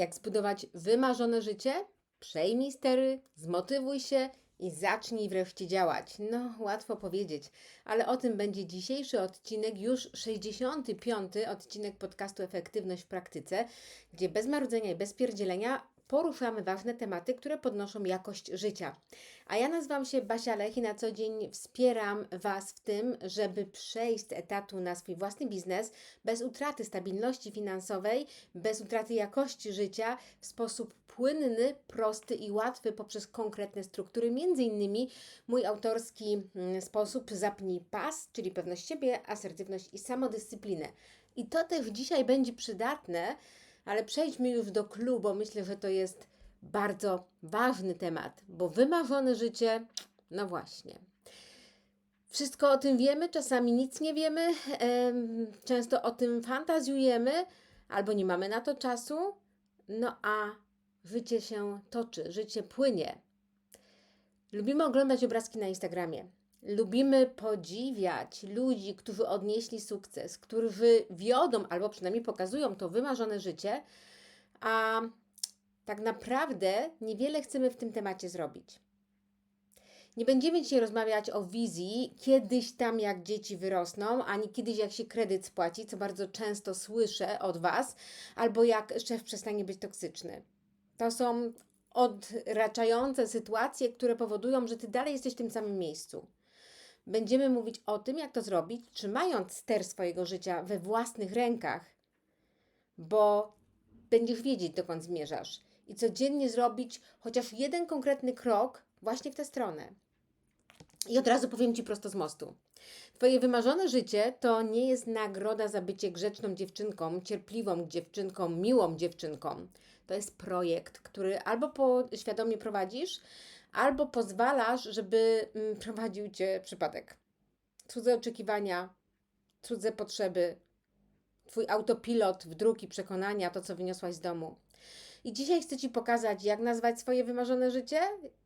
Jak zbudować wymarzone życie? Przejmij stery, zmotywuj się i zacznij wreszcie działać. No, łatwo powiedzieć, ale o tym będzie dzisiejszy odcinek, już 65. odcinek podcastu Efektywność w praktyce, gdzie bez marudzenia i bez pierdzielenia poruszamy ważne tematy, które podnoszą jakość życia. A ja nazywam się Basia Lech i na co dzień wspieram Was w tym, żeby przejść z etatu na swój własny biznes bez utraty stabilności finansowej, bez utraty jakości życia, w sposób płynny, prosty i łatwy poprzez konkretne struktury, między innymi mój autorski mm, sposób zapnij pas, czyli pewność siebie, asertywność i samodyscyplinę. I to też dzisiaj będzie przydatne, ale przejdźmy już do klubu, bo myślę, że to jest bardzo ważny temat, bo wymarzone życie, no właśnie. Wszystko o tym wiemy, czasami nic nie wiemy, em, często o tym fantazjujemy, albo nie mamy na to czasu, no a życie się toczy, życie płynie. Lubimy oglądać obrazki na Instagramie. Lubimy podziwiać ludzi, którzy odnieśli sukces, którzy wiodą albo przynajmniej pokazują to wymarzone życie, a tak naprawdę niewiele chcemy w tym temacie zrobić. Nie będziemy dzisiaj rozmawiać o wizji kiedyś tam, jak dzieci wyrosną, ani kiedyś, jak się kredyt spłaci, co bardzo często słyszę od Was, albo jak szef przestanie być toksyczny. To są odraczające sytuacje, które powodują, że Ty dalej jesteś w tym samym miejscu. Będziemy mówić o tym, jak to zrobić, trzymając ster swojego życia we własnych rękach, bo będziesz wiedzieć, dokąd zmierzasz i codziennie zrobić chociaż jeden konkretny krok właśnie w tę stronę. I od razu powiem Ci prosto z mostu. Twoje wymarzone życie to nie jest nagroda za bycie grzeczną dziewczynką, cierpliwą dziewczynką, miłą dziewczynką. To jest projekt, który albo świadomie prowadzisz, albo pozwalasz, żeby mm, prowadził Cię przypadek. Cudze oczekiwania, cudze potrzeby, Twój autopilot, wdruk i przekonania, to co wyniosłaś z domu. I dzisiaj chcę Ci pokazać, jak nazwać swoje wymarzone życie,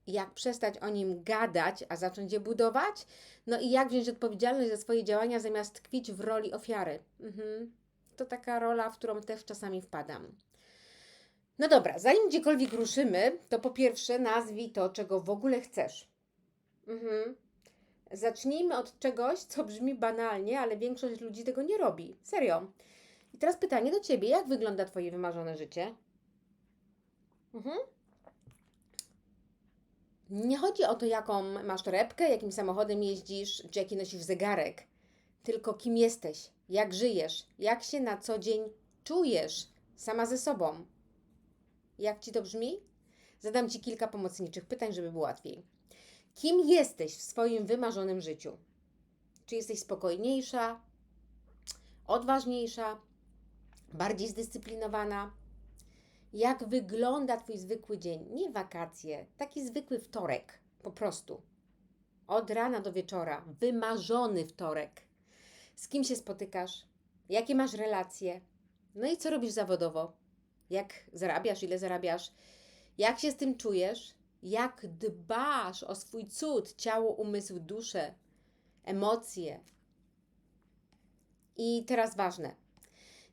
jak przestać o nim gadać, a zacząć je budować, no i jak wziąć odpowiedzialność za swoje działania zamiast tkwić w roli ofiary. Mhm. To taka rola, w którą też czasami wpadam. No dobra, zanim gdziekolwiek ruszymy, to po pierwsze nazwij to, czego w ogóle chcesz. Mhm. Zacznijmy od czegoś, co brzmi banalnie, ale większość ludzi tego nie robi. Serio. I teraz pytanie do Ciebie. Jak wygląda Twoje wymarzone życie? Mhm. Nie chodzi o to, jaką masz torebkę, jakim samochodem jeździsz, czy jaki nosisz zegarek. Tylko kim jesteś, jak żyjesz, jak się na co dzień czujesz sama ze sobą. Jak Ci to brzmi? Zadam Ci kilka pomocniczych pytań, żeby było łatwiej. Kim jesteś w swoim wymarzonym życiu? Czy jesteś spokojniejsza, odważniejsza, bardziej zdyscyplinowana? Jak wygląda Twój zwykły dzień? Nie wakacje, taki zwykły wtorek, po prostu. Od rana do wieczora, wymarzony wtorek. Z kim się spotykasz? Jakie masz relacje? No i co robisz zawodowo? Jak zarabiasz, ile zarabiasz? Jak się z tym czujesz? Jak dbasz o swój cud, ciało, umysł, duszę, emocje? I teraz ważne.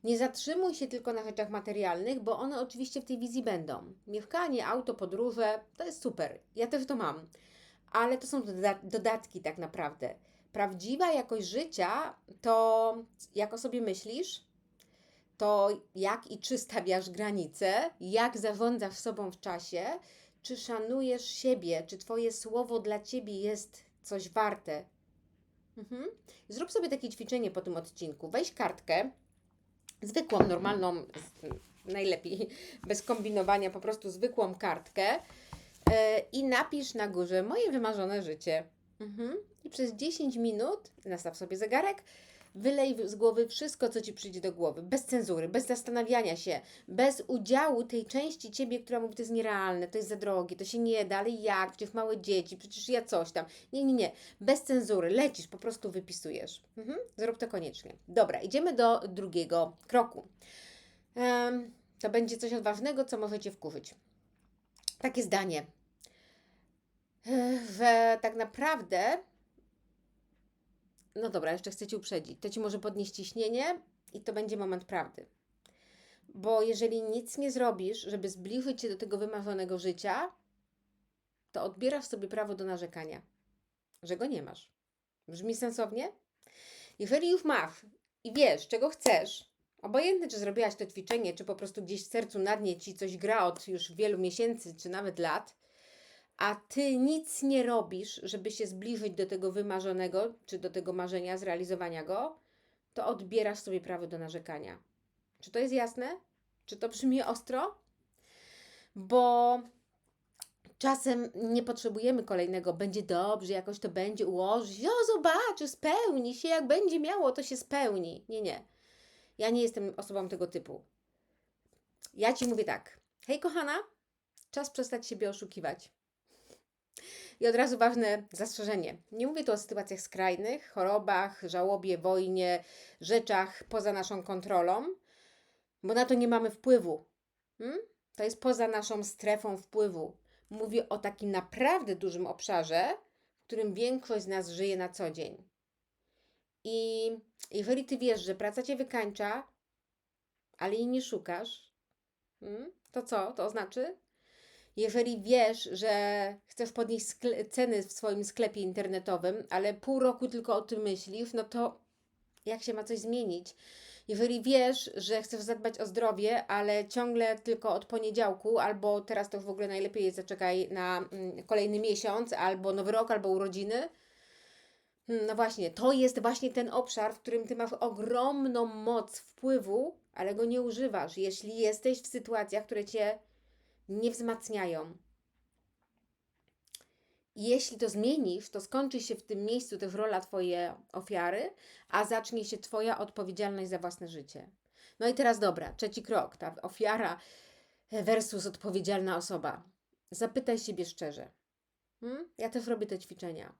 Nie zatrzymuj się tylko na rzeczach materialnych, bo one oczywiście w tej wizji będą. Mieszkanie, auto, podróże to jest super. Ja też to mam. Ale to są doda- dodatki tak naprawdę. Prawdziwa jakość życia to jak o sobie myślisz, to jak i czy stawiasz granice, jak zarządzasz sobą w czasie, czy szanujesz siebie, czy Twoje słowo dla Ciebie jest coś warte. Mhm. Zrób sobie takie ćwiczenie po tym odcinku. Weź kartkę, zwykłą, normalną, najlepiej bez kombinowania, po prostu zwykłą kartkę e, i napisz na górze moje wymarzone życie. Mhm. I przez 10 minut, nastaw sobie zegarek, wylej z głowy wszystko, co Ci przyjdzie do głowy, bez cenzury, bez zastanawiania się, bez udziału tej części Ciebie, która mówi, to jest nierealne, to jest za drogie, to się nie da, ale jak, przecież małe dzieci, przecież ja coś tam. Nie, nie, nie, bez cenzury, lecisz, po prostu wypisujesz. Mhm. Zrób to koniecznie. Dobra, idziemy do drugiego kroku. Em, to będzie coś odważnego, co możecie wkurzyć. Takie zdanie, że tak naprawdę no dobra, jeszcze chcę Cię uprzedzić. To Ci może podnieść ciśnienie i to będzie moment prawdy. Bo jeżeli nic nie zrobisz, żeby zbliżyć się do tego wymarzonego życia, to odbierasz sobie prawo do narzekania, że go nie masz. Brzmi sensownie? Jeżeli już masz i wiesz, czego chcesz, obojętne czy zrobiłaś to ćwiczenie, czy po prostu gdzieś w sercu na dnie ci coś gra od już wielu miesięcy, czy nawet lat, a ty nic nie robisz, żeby się zbliżyć do tego wymarzonego, czy do tego marzenia, zrealizowania go, to odbierasz sobie prawo do narzekania. Czy to jest jasne? Czy to brzmi ostro? Bo czasem nie potrzebujemy kolejnego, będzie dobrze, jakoś to będzie ułożyć. O, zobaczy, spełni się, jak będzie miało, to się spełni. Nie, nie. Ja nie jestem osobą tego typu. Ja ci mówię tak. Hej, kochana, czas przestać siebie oszukiwać. I od razu ważne zastrzeżenie. Nie mówię tu o sytuacjach skrajnych, chorobach, żałobie, wojnie, rzeczach poza naszą kontrolą, bo na to nie mamy wpływu. Hmm? To jest poza naszą strefą wpływu. Mówię o takim naprawdę dużym obszarze, w którym większość z nas żyje na co dzień. I jeżeli ty wiesz, że praca cię wykańcza, ale jej nie szukasz, hmm? to co to znaczy? Jeżeli wiesz, że chcesz podnieść ceny w swoim sklepie internetowym, ale pół roku tylko o tym myślisz, no to jak się ma coś zmienić? Jeżeli wiesz, że chcesz zadbać o zdrowie, ale ciągle tylko od poniedziałku, albo teraz to w ogóle najlepiej jest zaczekaj na mm, kolejny miesiąc, albo nowy rok, albo urodziny, Hmm, No właśnie, to jest właśnie ten obszar, w którym ty masz ogromną moc wpływu, ale go nie używasz, jeśli jesteś w sytuacjach, które cię nie wzmacniają. Jeśli to zmienisz, to skończy się w tym miejscu też rola Twojej ofiary, a zacznie się Twoja odpowiedzialność za własne życie. No i teraz dobra, trzeci krok, ta ofiara versus odpowiedzialna osoba. Zapytaj siebie szczerze. Hmm? Ja też robię te ćwiczenia.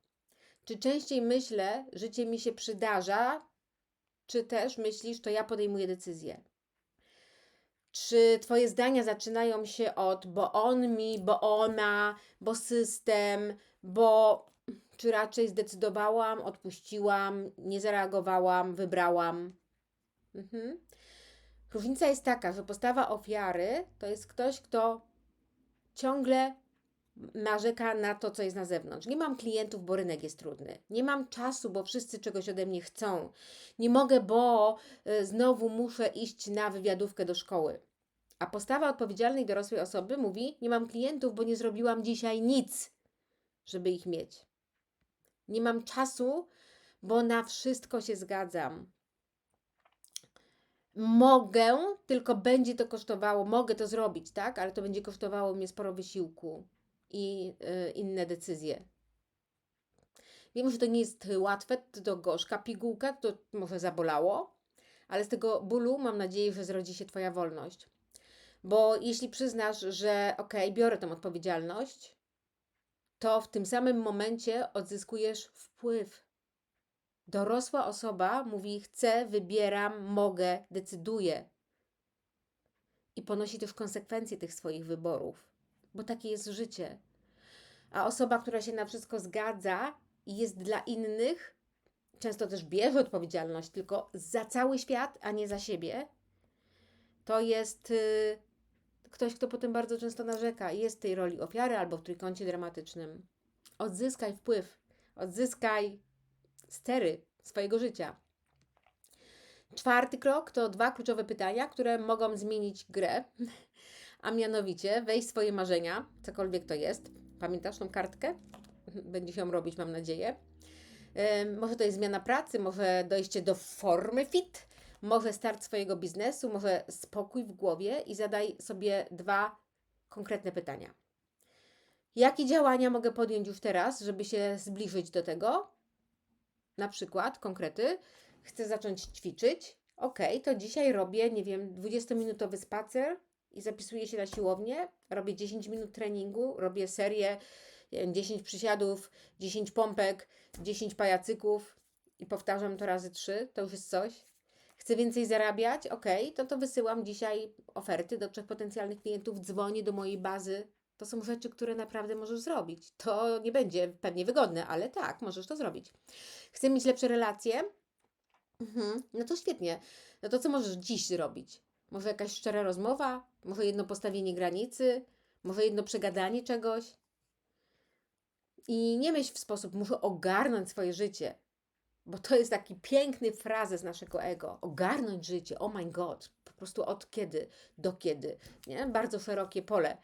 Czy częściej myślę, życie mi się przydarza, czy też myślisz, to ja podejmuję decyzję? Czy Twoje zdania zaczynają się od bo on mi, bo ona, bo system, bo czy raczej zdecydowałam, odpuściłam, nie zareagowałam, wybrałam? Mhm. Różnica jest taka, że postawa ofiary to jest ktoś, kto ciągle narzeka na to, co jest na zewnątrz. Nie mam klientów, bo rynek jest trudny. Nie mam czasu, bo wszyscy czegoś ode mnie chcą. Nie mogę, bo y, znowu muszę iść na wywiadówkę do szkoły. A postawa odpowiedzialnej dorosłej osoby mówi: Nie mam klientów, bo nie zrobiłam dzisiaj nic, żeby ich mieć. Nie mam czasu, bo na wszystko się zgadzam. Mogę, tylko będzie to kosztowało, mogę to zrobić, tak? Ale to będzie kosztowało mnie sporo wysiłku i y, inne decyzje. Wiem, że to nie jest łatwe, to gorzka pigułka, to może zabolało, ale z tego bólu mam nadzieję, że zrodzi się Twoja wolność. Bo jeśli przyznasz, że ok, biorę tę odpowiedzialność, to w tym samym momencie odzyskujesz wpływ. Dorosła osoba mówi: chcę, wybieram, mogę, decyduję. I ponosi też konsekwencje tych swoich wyborów, bo takie jest życie. A osoba, która się na wszystko zgadza i jest dla innych, często też bierze odpowiedzialność tylko za cały świat, a nie za siebie, to jest y, ktoś, kto potem bardzo często narzeka i jest w tej roli ofiary albo w trójkącie dramatycznym. Odzyskaj wpływ, odzyskaj stery swojego życia. Czwarty krok to dwa kluczowe pytania, które mogą zmienić grę, a mianowicie wejść w swoje marzenia, cokolwiek to jest. Pamiętasz tą kartkę? Będzie się ją robić, mam nadzieję. Może to jest zmiana pracy, może dojście do formy fit, może start swojego biznesu, może spokój w głowie i zadaj sobie dwa konkretne pytania. Jakie działania mogę podjąć już teraz, żeby się zbliżyć do tego? Na przykład, konkrety, chcę zacząć ćwiczyć. Ok, to dzisiaj robię, nie wiem, 20-minutowy spacer i zapisuję się na siłownię. Robię 10 minut treningu, robię serię, nie wiem, 10 przysiadów, 10 pompek, 10 pajacyków i powtarzam to razy 3. To już jest coś. Chcę więcej zarabiać? Ok, to to wysyłam dzisiaj oferty do trzech potencjalnych klientów, dzwonię do mojej bazy. To są rzeczy, które naprawdę możesz zrobić. To nie będzie pewnie wygodne, ale tak, możesz to zrobić. Chcę mieć lepsze relacje? Mhm. No to świetnie. No to co możesz dziś zrobić? Może jakaś szczera rozmowa? Może jedno postawienie granicy? Może jedno przegadanie czegoś? I nie myśl w sposób, muszę ogarnąć swoje życie, bo to jest taki piękny frazes naszego ego. Ogarnąć życie, oh my god, po prostu od kiedy do kiedy, nie? Bardzo szerokie pole.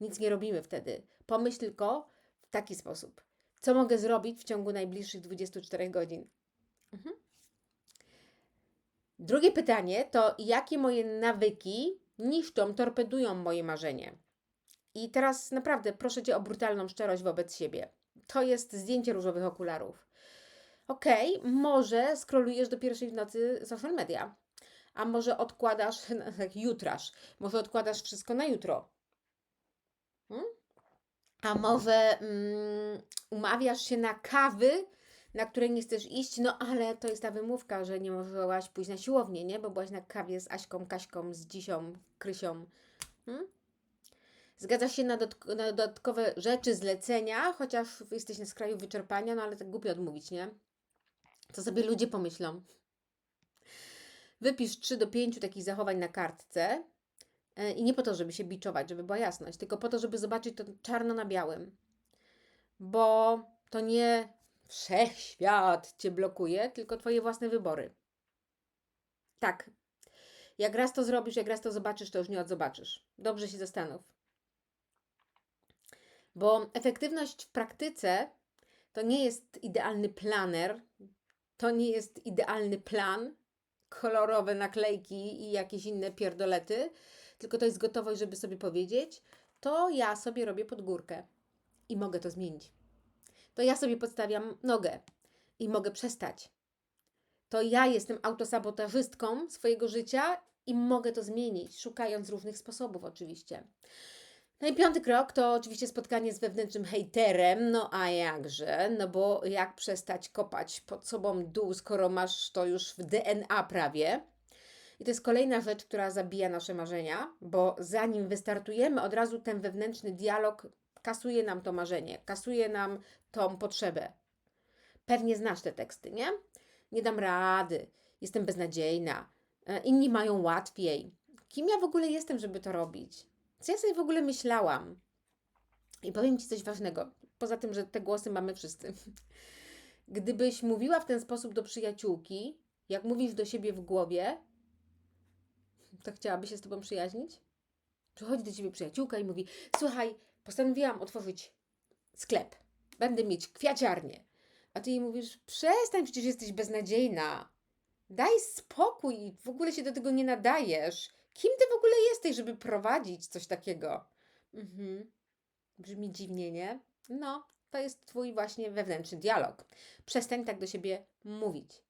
Nic nie robimy wtedy. Pomyśl tylko w taki sposób. Co mogę zrobić w ciągu najbliższych 24 godzin? Mhm. Drugie pytanie to, jakie moje nawyki niszczą, torpedują moje marzenie? I teraz naprawdę proszę Cię o brutalną szczerość wobec siebie. To jest zdjęcie różowych okularów. Okej, może skrolujesz do pierwszej w nocy social media, a może odkładasz, tak jutraż, może odkładasz wszystko na jutro. Hmm? A może mm, umawiasz się na kawy, na które nie chcesz iść, no ale to jest ta wymówka, że nie możesz pójść na siłownię, nie? Bo byłaś na kawie z Aśką, Kaśką, z Dzisią, Krysią. Hmm? Zgadzasz się na, dotk- na dodatkowe rzeczy, zlecenia, chociaż jesteś na skraju wyczerpania, no ale tak głupio odmówić, nie? Co sobie ludzie pomyślą? Wypisz 3 do 5 takich zachowań na kartce e, i nie po to, żeby się biczować, żeby była jasność, tylko po to, żeby zobaczyć to czarno na białym. Bo to nie wszechświat cię blokuje, tylko twoje własne wybory. Tak. Jak raz to zrobisz, jak raz to zobaczysz, to już nie odzobaczysz. Dobrze się zastanów. Bo efektywność w praktyce to nie jest idealny planer, to nie jest idealny plan, kolorowe naklejki i jakieś inne pierdolety, tylko to jest gotowość, żeby sobie powiedzieć, to ja sobie robię pod górkę i mogę to zmienić. To ja sobie podstawiam nogę i mogę przestać. To ja jestem autosabotażystką swojego życia i mogę to zmienić, szukając różnych sposobów oczywiście. No i piąty krok to oczywiście spotkanie z wewnętrznym hejterem, no a jakże, no bo jak przestać kopać pod sobą dół, skoro masz to już w DNA prawie. I to jest kolejna rzecz, która zabija nasze marzenia, bo zanim wystartujemy, od razu ten wewnętrzny dialog kasuje nam to marzenie, kasuje nam tą potrzebę. Pewnie znasz te teksty, nie? Nie dam rady, jestem beznadziejna, e, inni mają łatwiej. Kim ja w ogóle jestem, żeby to robić? Co ja sobie w ogóle myślałam? I powiem Ci coś ważnego, poza tym, że te głosy mamy wszyscy. Gdybyś mówiła w ten sposób do przyjaciółki, jak mówisz do siebie w głowie, to chciałaby się z Tobą przyjaźnić? Przychodzi do Ciebie przyjaciółka i mówi, słuchaj, postanowiłam otworzyć sklep. Będę mieć kwiaciarnię. A Ty jej mówisz, przestań, przecież jesteś beznadziejna. Daj spokój, w ogóle się do tego nie nadajesz. Kim ty w ogóle jesteś, żeby prowadzić coś takiego? Mhm. Brzmi dziwnie, nie? No, to jest twój właśnie wewnętrzny dialog. Przestań tak do siebie mówić.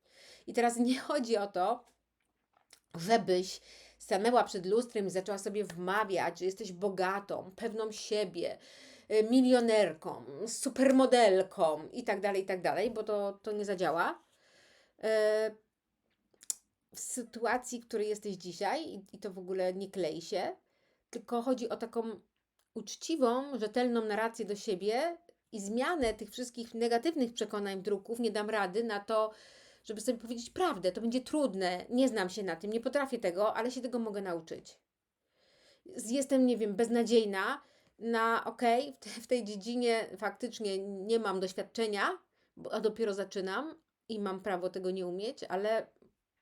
I teraz nie chodzi o to, żebyś stanęła przed lustrem i zaczęła sobie wmawiać, że jesteś bogatą, pewną siebie, y, milionerką, supermodelką i tak dalej, i tak dalej, bo to, to nie zadziała. Y, w sytuacji, w której jesteś dzisiaj, i, to w ogóle nie klei się, tylko chodzi o taką uczciwą, rzetelną narrację do siebie i zmianę tych wszystkich negatywnych przekonań, druków. Nie dam rady na to, żeby sobie powiedzieć prawdę. To będzie trudne, nie znam się na tym, nie potrafię tego, ale się tego mogę nauczyć. Jestem, nie wiem, beznadziejna na okay, w, w tej dziedzinie faktycznie nie mam doświadczenia, a dopiero zaczynam i mam prawo tego nie umieć, ale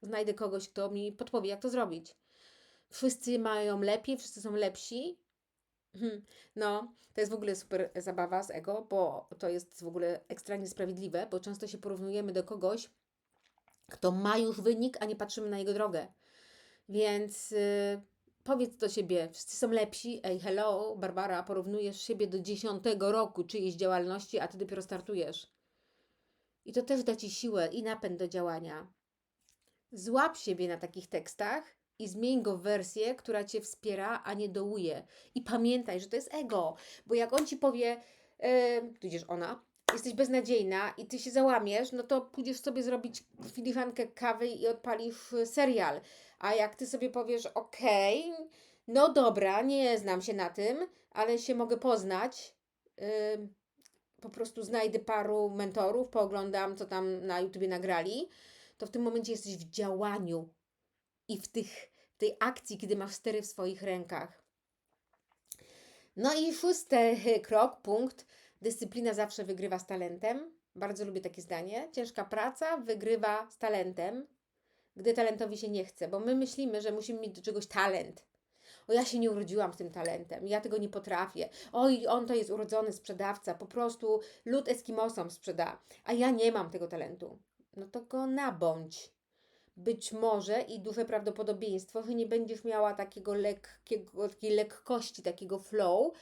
znajdę kogoś, kto mi podpowie, jak to zrobić. Wszyscy mają lepiej, wszyscy są lepsi. Hmm, no, to jest w ogóle super zabawa z ego, bo to jest w ogóle ekstra niesprawiedliwe, bo często się porównujemy do kogoś, kto ma już wynik, a nie patrzymy na jego drogę. Więc yy, powiedz do siebie, wszyscy są lepsi. Ej, hello, Barbara, porównujesz siebie do dziesiątego roku czyjejś działalności, a ty dopiero startujesz. I to też da ci siłę i napęd do działania. Złap siebie na takich tekstach i zmień go w wersję, która cię wspiera, a nie dołuje. I pamiętaj, że to jest ego, bo jak on ci powie, yy, tudzież ona, jesteś beznadziejna i ty się załamiesz, no to pójdziesz sobie zrobić filiżankę kawy i odpalisz serial. A jak ty sobie powiesz, okej, okay, no dobra, nie znam się na tym, ale się mogę poznać, yy, po prostu znajdę paru mentorów, pooglądam, co tam na YouTubie nagrali, to w tym momencie jesteś w działaniu i w tych, tej akcji, kiedy masz stery w swoich rękach. No i szósty krok, punkt. Dyscyplina zawsze wygrywa z talentem. Bardzo lubię takie zdanie. Ciężka praca wygrywa z talentem, gdy talentowi się nie chce, bo my myślimy, że musimy mieć do czegoś talent. O, ja się nie urodziłam z tym talentem, ja tego nie potrafię. Oj, on to jest urodzony sprzedawca, po prostu lud Eskimosom sprzeda, a ja nie mam tego talentu. No to go nabądź. Być może i duże prawdopodobieństwo, że nie będziesz miała takiego lekkiego, takiej lekkości, takiego flow,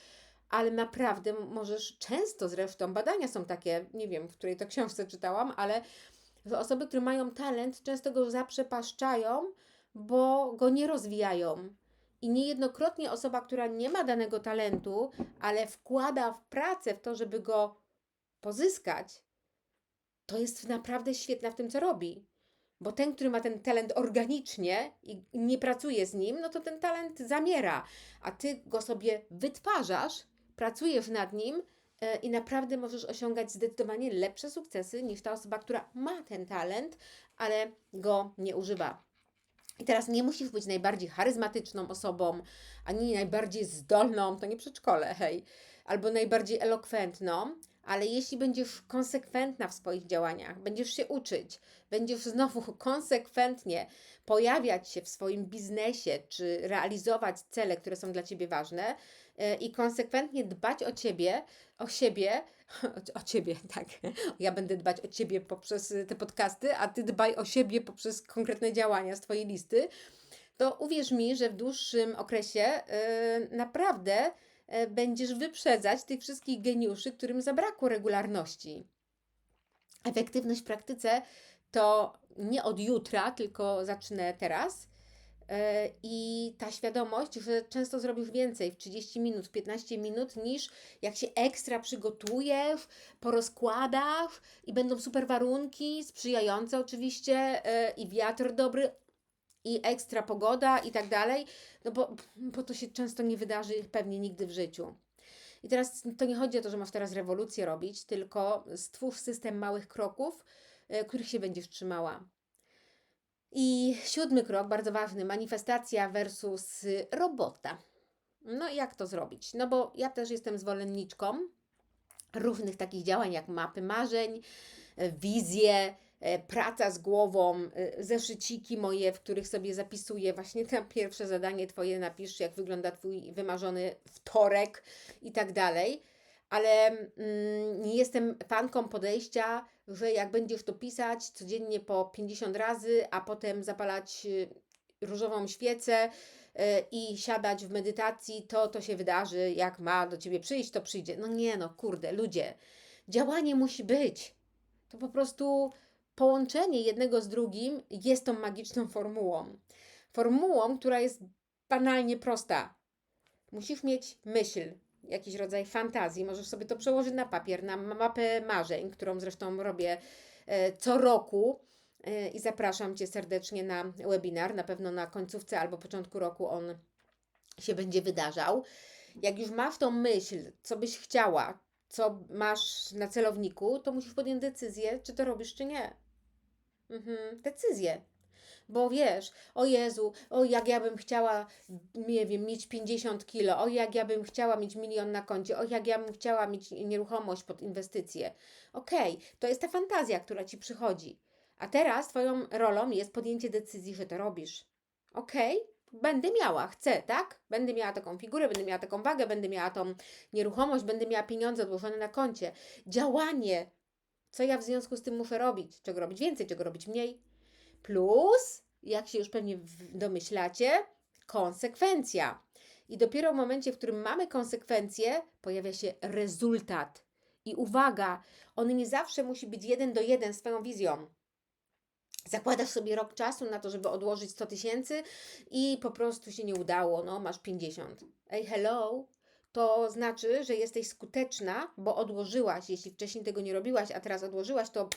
ale naprawdę możesz często zresztą, badania są takie, nie wiem, w której to książce czytałam, ale osoby, które mają talent, często go zaprzepaszczają, bo go nie rozwijają. I niejednokrotnie osoba, która nie ma danego talentu, ale wkłada w pracę w to, żeby go pozyskać, to jest naprawdę świetna w tym, co robi. Bo ten, który ma ten talent organicznie i nie pracuje z nim, no to ten talent zamiera, a ty go sobie wytwarzasz, pracujesz nad nim e, i naprawdę możesz osiągać zdecydowanie lepsze sukcesy niż ta osoba, która ma ten talent, ale go nie używa. I teraz nie musisz być najbardziej charyzmatyczną osobą, ani najbardziej zdolną, to nie przedszkole, hej, albo najbardziej elokwentną, ale jeśli będziesz konsekwentna w swoich działaniach, będziesz się uczyć, będziesz znowu konsekwentnie pojawiać się w swoim biznesie, czy realizować cele, które są dla Ciebie ważne i konsekwentnie dbać o Ciebie, o siebie, o Ciebie, tak, ja będę dbać o Ciebie poprzez te podcasty, a Ty dbaj o siebie poprzez konkretne działania z Twojej listy, to uwierz mi, że w dłuższym okresie yy, naprawdę E, będziesz wyprzedzać tych wszystkich geniuszy, którym zabrakło regularności. Efektywność w praktyce to nie od jutra, tylko zacznę teraz. E, I ta świadomość, że często zrobisz więcej w 30 minut, w 15 minut, niż jak się ekstra przygotujesz, porozkładasz i będą super warunki, sprzyjające oczywiście e, i wiatr dobry, i ekstra pogoda i tak dalej, no bo, bo to się często nie wydarzy pewnie nigdy w życiu. I teraz to nie chodzi o to, że masz teraz rewolucję robić, tylko stwórz system małych kroków, y, których się będziesz trzymała. I siódmy krok, bardzo ważny, manifestacja versus robota. No i jak to zrobić? No bo ja też jestem zwolenniczką różnych takich działań, jak mapy marzeń, y, wizje, E, praca z głową, e, zeszyciki moje, w których sobie zapisuję właśnie te pierwsze zadanie Twoje, napisz jak wygląda Twój wymarzony wtorek i tak dalej. Ale mm, nie jestem fanką podejścia, że jak będziesz to pisać codziennie po 50 razy, a potem zapalać y, różową świecę y, i siadać w medytacji, to to się wydarzy, jak ma do Ciebie przyjść, to przyjdzie. No nie no, kurde, ludzie, działanie musi być. To po prostu połączenie jednego z drugim jest tą magiczną formułą. Formułą, która jest banalnie prosta. Musisz mieć myśl, jakiś rodzaj fantazji. Możesz sobie to przełożyć na papier, na mapę marzeń, którą zresztą robię e, co roku. E, I zapraszam Cię serdecznie na webinar. Na pewno na końcówce albo początku roku on się będzie wydarzał. Jak już masz tą myśl, co byś chciała, co masz na celowniku, to musisz podjąć decyzję, czy to robisz, czy nie. Mhm, decyzję. Bo wiesz, o Jezu, o jak ja bym chciała, nie wiem, mieć 50 kilo, o jak ja bym chciała mieć milion na koncie, o jak ja bym chciała mieć nieruchomość pod inwestycje. Okej, okay, to jest ta fantazja, która ci przychodzi. A teraz Twoją rolą jest podjęcie decyzji, że to robisz. Okej, okay? będę miała, chcę, tak? Będę miała taką figurę, będę miała taką wagę, będę miała tą nieruchomość, będę miała pieniądze odłożone na koncie. Działanie co ja w związku z tym muszę robić? Czego robić więcej, czego robić mniej? Plus, jak się już pewnie domyślacie, konsekwencja. I dopiero w momencie, w którym mamy konsekwencje, pojawia się rezultat. I uwaga, on nie zawsze musi być jeden do jeden z Twoją wizją. Zakładasz sobie rok czasu na to, żeby odłożyć 100 tysięcy i po prostu się nie udało, no masz 50. Ej, hello, to znaczy, że jesteś skuteczna, bo odłożyłaś. Jeśli wcześniej tego nie robiłaś, a teraz odłożyłaś, to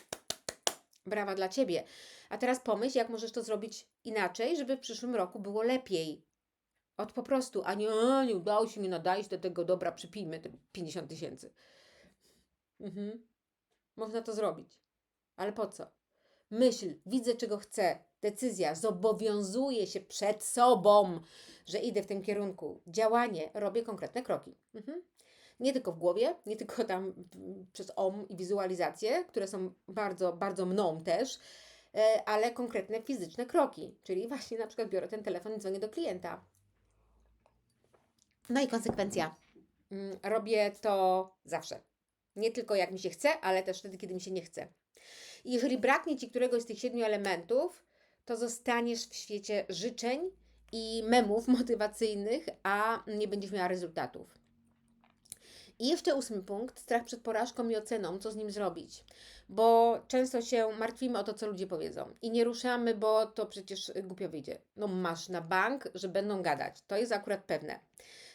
brawa dla ciebie. A teraz pomyśl, jak możesz to zrobić inaczej, żeby w przyszłym roku było lepiej. Od po prostu, a nie, nie udało się mi nadać do tego, dobra, przypijmy te 50 tysięcy. Mhm. Można to zrobić. Ale po co? Myśl, widzę czego chcę, decyzja, zobowiązuję się przed sobą, że idę w tym kierunku. Działanie, robię konkretne kroki. Mhm. Nie tylko w głowie, nie tylko tam przez om i wizualizacje, które są bardzo, bardzo mną też, e, ale konkretne fizyczne kroki. Czyli właśnie na przykład biorę ten telefon i dzwonię do klienta. No i konsekwencja. Mm, Robię to zawsze. Nie tylko jak mi się chce, ale też wtedy, kiedy mi się nie chce. I jeżeli braknie Ci któregoś z tych siedmiu elementów, to zostaniesz w świecie życzeń i memów motywacyjnych, a nie będziesz miała rezultatów. I jeszcze ósmy punkt, strach przed porażką i oceną, co z nim zrobić. Bo często się martwimy o to, co ludzie powiedzą i nie ruszamy, bo to przecież głupio wyjdzie. No masz na bank, że będą gadać. To jest akurat pewne.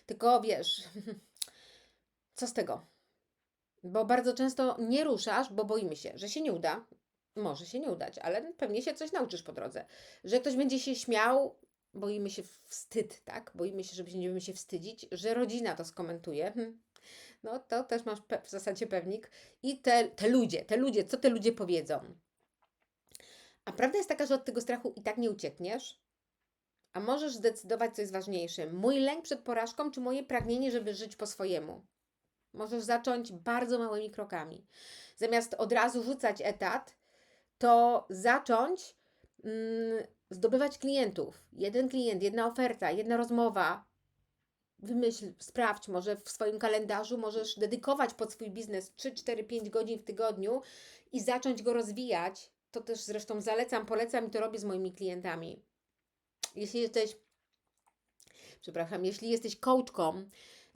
Tylko wiesz, co z tego? Bo bardzo często nie ruszasz, bo boimy się, że się nie uda. Może się nie udać, ale pewnie się coś nauczysz po drodze. Że ktoś będzie się śmiał, boimy się wstyd, tak? Boimy się, że będziemy się wstydzić, że rodzina to skomentuje. Hm. No to też masz w zasadzie pewnik. I te, te ludzie, te ludzie, co te ludzie powiedzą? A prawda jest taka, że od tego strachu i tak nie uciekniesz, a możesz zdecydować, co jest ważniejsze. Mój lęk przed porażką, czy moje pragnienie, żeby żyć po swojemu. Możesz zacząć bardzo małymi krokami. Zamiast od razu rzucać etat, to zacząć mm, zdobywać klientów. Jeden klient, jedna oferta, jedna rozmowa. Wymyśl, sprawdź, może w swoim kalendarzu możesz dedykować pod swój biznes 3, 4, 5 godzin w tygodniu i zacząć go rozwijać. To też zresztą zalecam, polecam i to robię z moimi klientami. Jeśli jesteś, przepraszam, jeśli jesteś coachką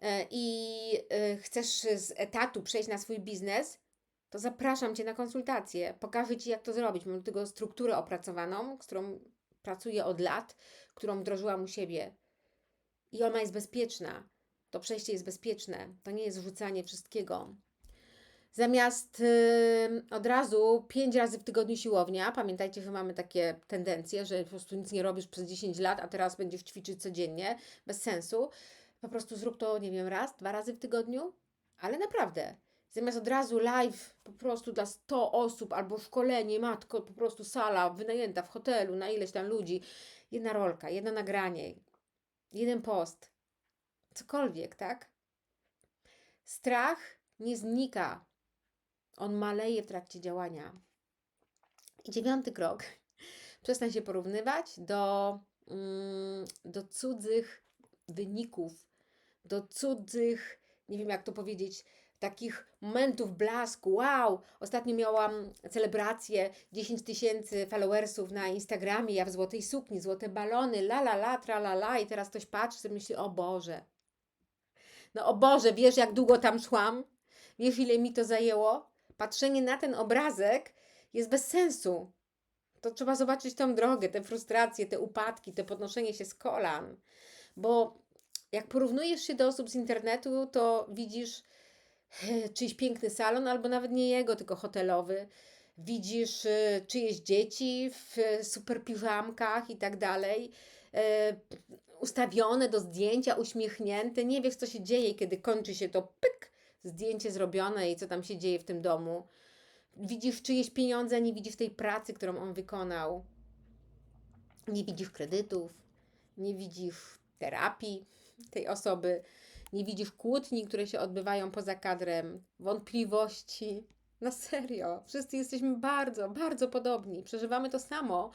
e, i e, chcesz z etatu przejść na swój biznes, to zapraszam Cię na konsultację. Pokażę Ci, jak to zrobić. Mam do tego strukturę opracowaną, którą pracuję od lat, którą wdrożyłam u siebie. I ona jest bezpieczna. To przejście jest bezpieczne. To nie jest rzucanie wszystkiego. Zamiast yy, od razu pięć razy w tygodniu siłownia, pamiętajcie, że mamy takie tendencje, że po prostu nic nie robisz przez 10 lat, a teraz będziesz ćwiczyć codziennie, bez sensu. Po prostu zrób to, nie wiem, raz, dwa razy w tygodniu, ale naprawdę. Zamiast od razu live po prostu dla 100 osób albo szkolenie, matko, po prostu sala wynajęta w hotelu na ileś tam ludzi, jedna rolka, jedno nagranie, jeden post, cokolwiek, tak? Strach nie znika. On maleje w trakcie działania. I dziewiąty krok. Przestań się porównywać do, mm, do cudzych wyników, do cudzych, nie wiem jak to powiedzieć, takich momentów blasku. Wow! Ostatnio miałam celebrację 10 tysięcy followersów na Instagramie, ja w złotej sukni, złote balony, la la la, tra la la i teraz ktoś patrzy i myśli, o Boże. No o Boże, wiesz jak długo tam szłam? Wiesz ile mi to zajęło? Patrzenie na ten obrazek jest bez sensu. To trzeba zobaczyć tą drogę, te frustracje, te upadki, te podnoszenie się z kolan. Bo jak porównujesz się do osób z internetu, to widzisz czyjś piękny salon, albo nawet nie jego, tylko hotelowy. Widzisz y, czyjeś dzieci w super piżamkach i tak dalej, e, ustawione do zdjęcia, uśmiechnięte. Nie wiesz, co się dzieje, kiedy kończy się to pyk, zdjęcie zrobione i co tam się dzieje w tym domu. Widzisz czyjeś pieniądze, nie widzisz tej pracy, którą on wykonał. Nie widzisz kredytów, nie widzisz terapii tej osoby nie widzisz kłótni, które się odbywają poza kadrem, wątpliwości. Na serio, wszyscy jesteśmy bardzo, bardzo podobni. Przeżywamy to samo,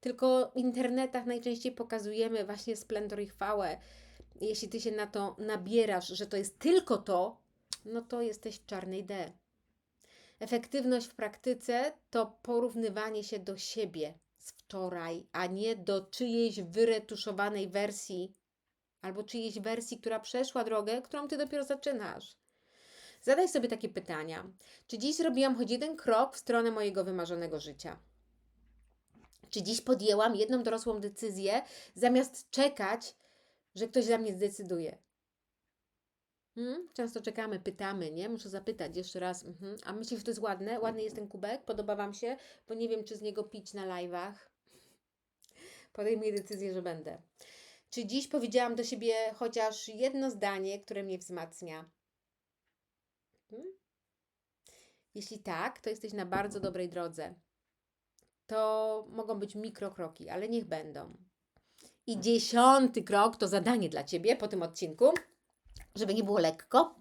tylko w internetach najczęściej pokazujemy właśnie splendor i chwałę. Jeśli ty się na to nabierasz, że to jest tylko to, no to jesteś w czarnej D. Efektywność w praktyce to porównywanie się do siebie z wczoraj, a nie do czyjejś wyretuszowanej wersji albo czyjejś wersji, która przeszła drogę, którą ty dopiero zaczynasz. Zadaj sobie takie pytania. Czy dziś zrobiłam choć jeden krok w stronę mojego wymarzonego życia? Czy dziś podjęłam jedną dorosłą decyzję, zamiast czekać, że ktoś za mnie zdecyduje? Hmm? Często czekamy, pytamy, nie? Muszę zapytać jeszcze raz. Mhm. A myślisz, że to jest ładne? Ładny jest ten kubek? Podoba Wam się? Bo nie wiem, czy z niego pić na live'ach. Podejmuję decyzję, że będę. Czy dziś powiedziałam do siebie chociaż jedno zdanie, które mnie wzmacnia? Hmm? Jeśli tak, to jesteś na bardzo dobrej drodze. to mogą być mikrokroki, ale niech będą. I dziesiąty krok to zadanie dla Ciebie po tym odcinku, żeby nie było lekko,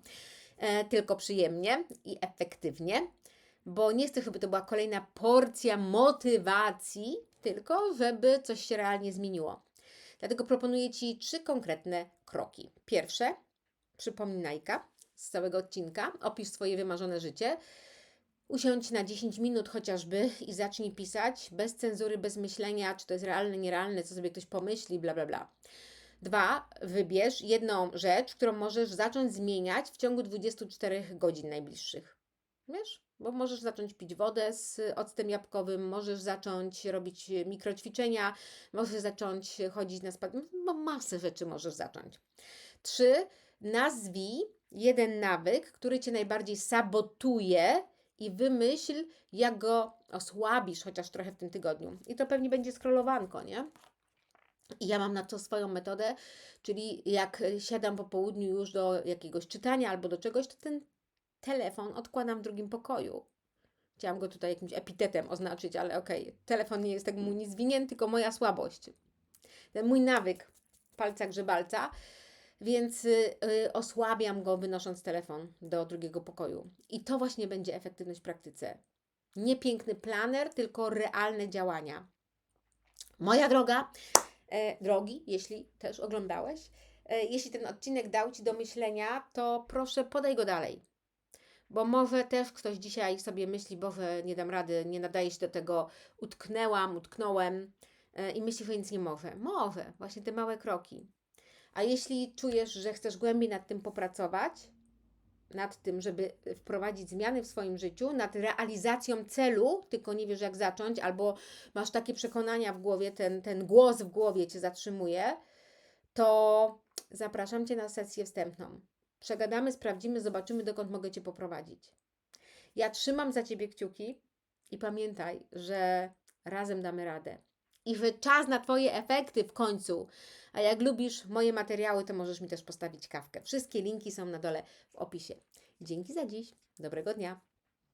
e, tylko przyjemnie i efektywnie, bo nie chcę, żeby to była kolejna porcja motywacji, tylko żeby coś się realnie zmieniło. Dlatego proponuję Ci trzy konkretne kroki. Pierwsze, przypominajka z całego odcinka, opisz swoje wymarzone życie. Usiądź na 10 minut chociażby i zacznij pisać bez cenzury, bez myślenia, czy to jest realne, nierealne, co sobie ktoś pomyśli, bla, bla, bla. Dwa, wybierz jedną rzecz, którą możesz zacząć zmieniać w ciągu 24 godzin najbliższych. Wiesz? Bo możesz zacząć pić wodę z octem jabłkowym, możesz zacząć robić mikroćwiczenia, możesz zacząć chodzić na spacer, no masę rzeczy możesz zacząć. Trzy, nazwij jeden nawyk, który Cię najbardziej sabotuje i wymyśl, jak go osłabisz chociaż trochę w tym tygodniu. I to pewnie będzie scrollowanko, nie? I ja mam na to swoją metodę, czyli jak siadam po południu już do jakiegoś czytania albo do czegoś, to ten telefon odkładam w drugim pokoju. Chciałam go tutaj jakimś epitetem oznaczyć, ale okej, telefon nie jest tak mu nic winien, tylko moja słabość. Ten mój nawyk palca grzebalca, więc y, y, osłabiam go wynosząc telefon do drugiego pokoju. I to właśnie będzie efektywność w praktyce. Nie piękny planer, tylko realne działania. Moja droga, e, drogi, jeśli też oglądałeś, e, jeśli ten odcinek dał Ci do myślenia, to proszę podaj go dalej. Bo może też ktoś dzisiaj sobie myśli, Boże, nie dam rady, nie nadaje się do tego, utknęłam, utknąłem e, i myśli, że nic nie może. Może, właśnie te małe kroki. A jeśli czujesz, że chcesz głębiej nad tym popracować, nad tym, żeby wprowadzić zmiany w swoim życiu, nad realizacją celu, tylko nie wiesz jak zacząć, albo masz takie przekonania w głowie, ten, ten głos w głowie cię zatrzymuje, to zapraszam cię na sesję wstępną. Przegadamy, sprawdzimy, zobaczymy, dokąd mogę cię poprowadzić. Ja trzymam za ciebie kciuki i pamiętaj, że razem damy radę. I że czas na Twoje efekty w końcu. A jak lubisz moje materiały, to możesz mi też postawić kawkę. Wszystkie linki są na dole w opisie. Dzięki za dziś. Dobrego dnia.